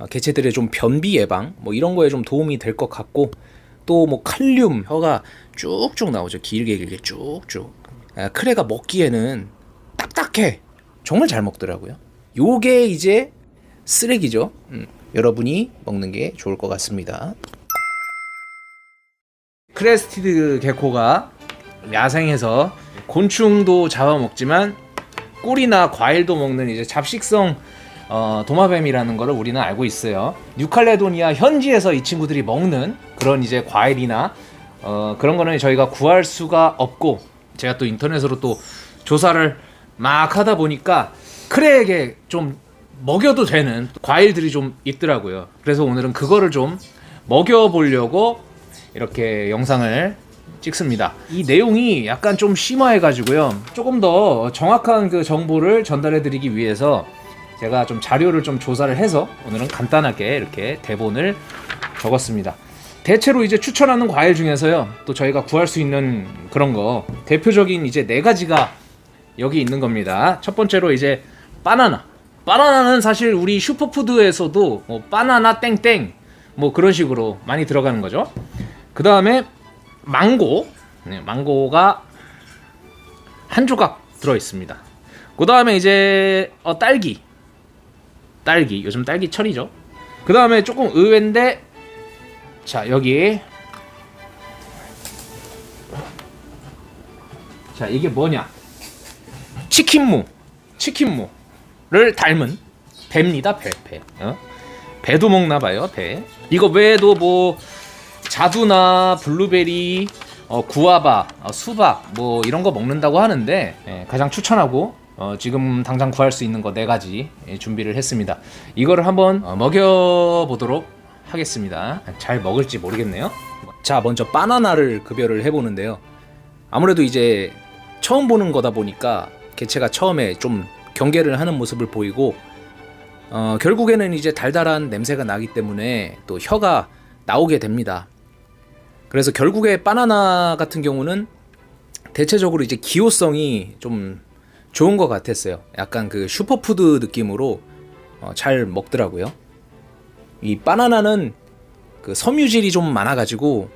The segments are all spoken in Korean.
어, 개체들의 좀 변비 예방 뭐 이런 거에 좀 도움이 될 것 같고 또 뭐 칼륨 혀가 쭉쭉 나오죠. 길게 길게 쭉쭉. 아, 크레가 먹기에는 딱딱해. 정말 잘 먹더라고요. 요게 이제 쓰레기죠. 음, 여러분이 먹는 게 좋을 것 같습니다. 크레스티드 개코가 야생에서 곤충도 잡아먹지만 꿀이나 과일도 먹는 이제 잡식성 어, 도마뱀이라는 거를 우리는 알고 있어요. 뉴칼레도니아 현지에서 이 친구들이 먹는 그런 이제 과일이나 어, 그런 거는 저희가 구할 수가 없고 제가 또 인터넷으로 또 조사를 막 하다 보니까 크레에게 좀 먹여도 되는 과일들이 좀 있더라고요. 그래서 오늘은 그거를 좀 먹여보려고 이렇게 영상을 찍습니다. 이 내용이 약간 좀 심화해가지고요. 조금 더 정확한 그 정보를 전달해드리기 위해서 제가 좀 자료를 좀 조사를 해서 오늘은 간단하게 이렇게 대본을 적었습니다. 대체로 이제 추천하는 과일 중에서요. 또 저희가 구할 수 있는 그런 거 대표적인 이제 네 가지가 여기 있는 겁니다. 첫 번째로 이제 바나나. 바나나는 사실 우리 슈퍼푸드에서도 뭐 바나나 땡땡 뭐 그런 식으로 많이 들어가는 거죠. 그 다음에 망고. 네, 망고가 한 조각 들어 있습니다. 그 다음에 이제 어, 딸기. 딸기. 요즘 딸기 철이죠. 그 다음에 조금 의외인데 자 여기 자 이게 뭐냐 치킨무 치킨무를 닮은 배입니다 배 배. 어? 배도 먹나 봐요 배 이거 외에도 뭐 자두나 블루베리 어, 구아바 어, 수박 뭐 이런 거 먹는다고 하는데 예, 가장 추천하고 어, 지금 당장 구할 수 있는 거 네 가지 예, 준비를 했습니다. 이거를 한번 어, 먹여 보도록 하겠습니다. 잘 먹을지 모르겠네요. 자 먼저 바나나를 급여를 해보는데요. 아무래도 이제 처음 보는 거다 보니까 개체가 처음에 좀 경계를 하는 모습을 보이고 어, 결국에는 이제 달달한 냄새가 나기 때문에 또 혀가 나오게 됩니다. 그래서 결국에 바나나 같은 경우는 대체적으로 이제 기호성이 좀 좋은 것 같았어요. 약간 그 슈퍼푸드 느낌으로 어, 잘 먹더라고요. 이 바나나는 그 섬유질이 좀 많아가지고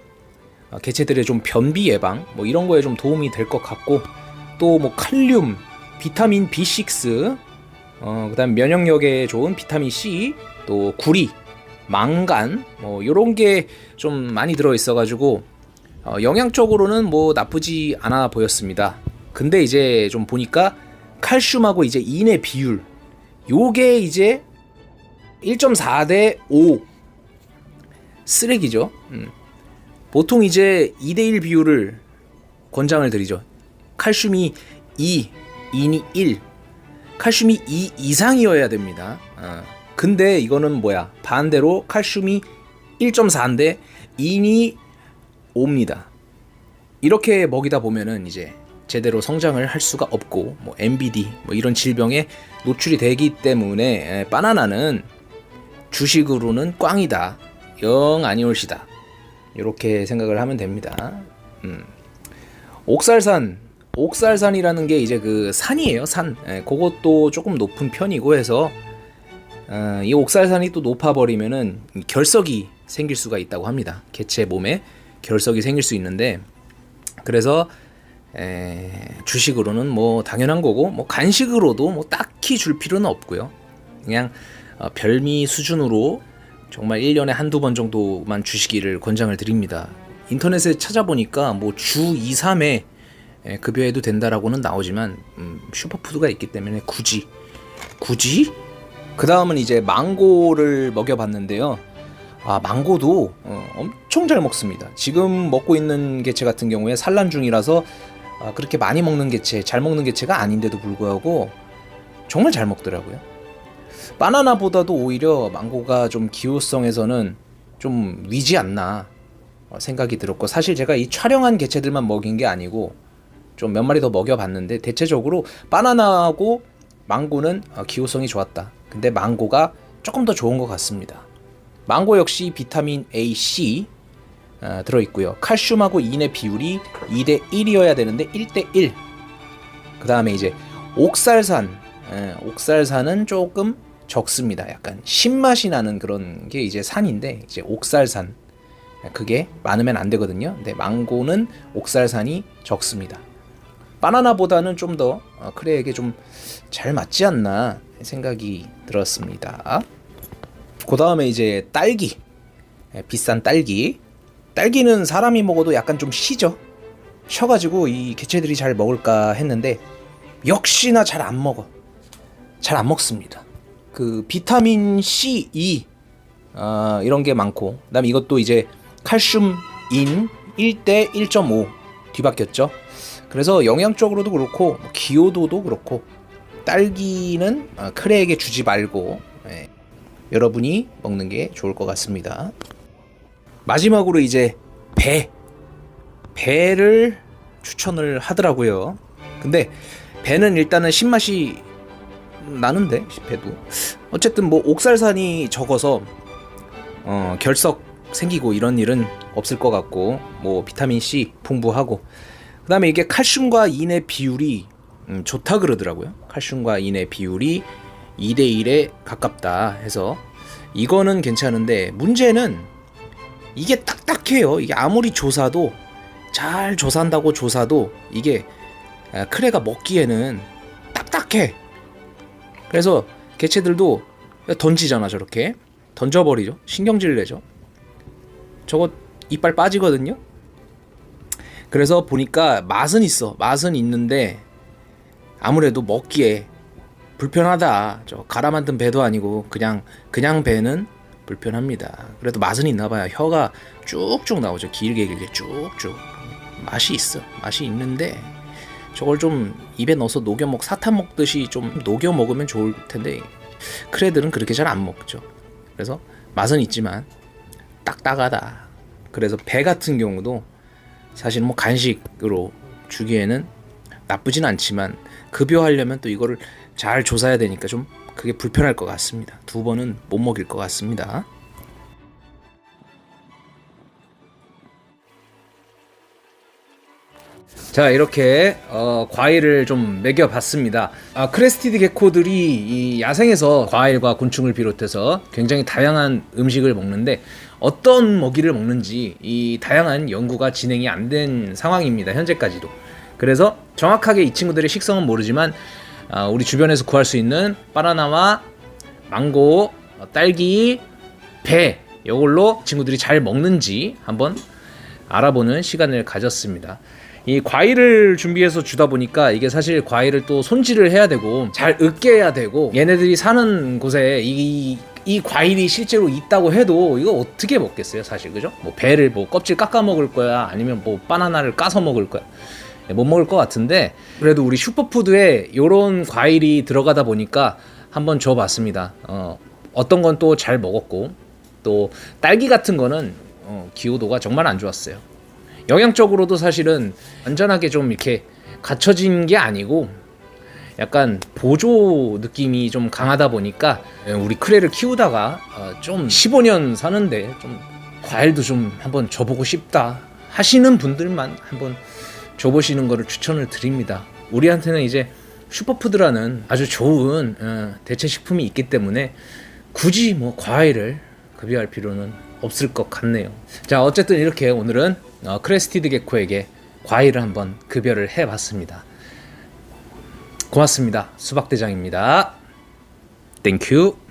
어, 개체들의 좀 변비 예방 뭐 이런 거에 좀 도움이 될 것 같고 또 뭐 칼륨, 비타민 B6, 어, 그다음 면역력에 좋은 비타민 C, 또 구리, 망간 뭐 이런 게 좀 많이 들어 있어가지고 어, 영양적으로는 뭐 나쁘지 않아 보였습니다. 근데 이제 좀 보니까 칼슘하고 이제 인의 비율 요게 이제 1.4 대 5 쓰레기죠. 음. 보통 이제 2 대 1 비율을 권장을 드리죠. 칼슘이 2, 인이 1. 칼슘이 2 이상이어야 됩니다. 어. 근데 이거는 뭐야? 반대로 칼슘이 1.4인데 인이 5입니다. 이렇게 먹이다 보면은 이제 제대로 성장을 할 수가 없고 뭐 MBD 뭐 이런 질병에 노출이 되기 때문에 에, 바나나는 주식으로는 꽝이다. 영 아니올시다. 이렇게 생각을 하면 됩니다. 음. 옥살산, 옥살산이라는 게 이제 그 산이에요. 산. 예, 그것도 조금 높은 편이고 해서 어, 이 옥살산이 또 높아버리면은 결석이 생길 수가 있다고 합니다. 개체 몸에 결석이 생길 수 있는데 그래서 에, 주식으로는 뭐 당연한 거고 뭐 간식으로도 뭐 딱히 줄 필요는 없고요. 그냥 어, 별미 수준으로 정말 1년에 한두 번 정도만 주시기를 권장을 드립니다. 인터넷에 찾아보니까 뭐 주 2, 3회 급여해도 된다라고는 나오지만 음, 슈퍼푸드가 있기 때문에 굳이 굳이 그 다음은 이제 망고를 먹여봤는데요. 아 망고도 어, 엄청 잘 먹습니다. 지금 먹고 있는 개체 같은 경우에 산란 중이라서 아, 그렇게 많이 먹는 개체, 잘 먹는 개체가 아닌데도 불구하고 정말 잘 먹더라고요. 바나나보다도 오히려 망고가 좀 기호성에서는 좀 위지 않나 어, 생각이 들었고 사실 제가 이 촬영한 개체들만 먹인 게 아니고 좀 몇 마리 더 먹여봤는데 대체적으로 바나나하고 망고는 어, 기호성이 좋았다. 근데 망고가 조금 더 좋은 것 같습니다. 망고 역시 비타민 A, C 어, 들어있고요. 칼슘하고 인의 비율이 2대 1이어야 되는데 1대 1. 그 다음에 이제 옥살산, 에, 옥살산은 조금 적습니다. 약간 신맛이 나는 그런 게 이제 산인데 이제 옥살산 그게 많으면 안 되거든요. 근데 망고는 옥살산이 적습니다. 바나나보다는 좀 더 크레에게 좀 잘 맞지 않나 생각이 들었습니다. 그 다음에 이제 딸기 예, 비싼 딸기 딸기는 사람이 먹어도 약간 좀 시죠. 쉬어가지고 이 개체들이 잘 먹을까 했는데 역시나 잘 안 먹어. 잘 안 먹습니다. 그 비타민 C, E 아, 이런 게 많고 그다음에 이것도 이제 칼슘 인 1대 1.5 뒤바뀌었죠. 그래서 영양적으로도 그렇고 뭐 기호도도 그렇고 딸기는 아, 크레에게 주지 말고 예, 여러분이 먹는 게 좋을 것 같습니다. 마지막으로 이제 배 배를 추천을 하더라고요. 근데 배는 일단은 신맛이 나는데 배도 어쨌든 뭐 옥살산이 적어서 어, 결석 생기고 이런 일은 없을 것 같고 뭐 비타민 C 풍부하고 그다음에 이게 칼슘과 인의 비율이 음, 좋다 그러더라고요. 칼슘과 인의 비율이 2대 1에 가깝다 해서 이거는 괜찮은데 문제는 이게 딱딱해요. 이게 아무리 조사도 잘 조사한다고 조사도 이게 아, 크레가 먹기에는 딱딱해. 그래서 개체들도 던지잖아 저렇게 던져버리죠. 신경질 내죠. 저거 이빨 빠지거든요. 그래서 보니까 맛은 있어. 맛은 있는데 아무래도 먹기에 불편하다. 저 갈아 만든 배도 아니고 그냥 그냥 배는 불편합니다. 그래도 맛은 있나 봐요. 혀가 쭉쭉 나오죠. 길게 길게 쭉쭉. 맛이 있어. 맛이 있는데 저걸 좀 입에 넣어서 녹여 먹 사탕 먹듯이 좀 녹여 먹으면 좋을 텐데 크레들은 그렇게 잘 안 먹죠. 그래서 맛은 있지만 딱딱하다. 그래서 배 같은 경우도 사실 뭐 간식으로 주기에는 나쁘진 않지만 급여하려면 또 이거를 잘 조사해야 되니까 좀 그게 불편할 것 같습니다. 두 번은 못 먹일 것 같습니다. 자 이렇게 어, 과일을 좀 먹여봤습니다. 아, 크레스티드 게코들이 이 야생에서 과일과 곤충을 비롯해서 굉장히 다양한 음식을 먹는데 어떤 먹이를 먹는지 이 다양한 연구가 진행이 안 된 상황입니다. 현재까지도. 그래서 정확하게 이 친구들의 식성은 모르지만 아, 우리 주변에서 구할 수 있는 바나나와 망고, 어, 딸기, 배 이걸로 친구들이 잘 먹는지 한번 알아보는 시간을 가졌습니다. 이 과일을 준비해서 주다 보니까 이게 사실 과일을 또 손질을 해야 되고 잘 으깨 해야 되고 얘네들이 사는 곳에 이, 이 과일이 실제로 있다고 해도 이거 어떻게 먹겠어요 사실 그죠? 뭐 배를 뭐 껍질 깎아 먹을 거야 아니면 뭐 바나나를 까서 먹을 거야 못 먹을 것 같은데 그래도 우리 슈퍼푸드에 요런 과일이 들어가다 보니까 한번 줘봤습니다. 어, 어떤 건 또 잘 먹었고 또 딸기 같은 거는 어, 기호도가 정말 안 좋았어요. 영양적으로도 사실은 완전하게 좀 이렇게 갖춰진 게 아니고 약간 보조 느낌이 좀 강하다 보니까 우리 크레를 키우다가 어, 좀 15년 사는데 좀 과일도 좀 한번 줘보고 싶다 하시는 분들만 한번 줘보시는 거를 추천을 드립니다. 우리한테는 이제 슈퍼푸드라는 아주 좋은 어, 대체 식품이 있기 때문에 굳이 뭐 과일을 급여할 필요는 없을 것 같네요. 자 어쨌든 이렇게 오늘은 어, 크레스티드 게코에게 과일을 한번 급여를 해봤습니다. 고맙습니다. 수박대장입니다. 땡큐.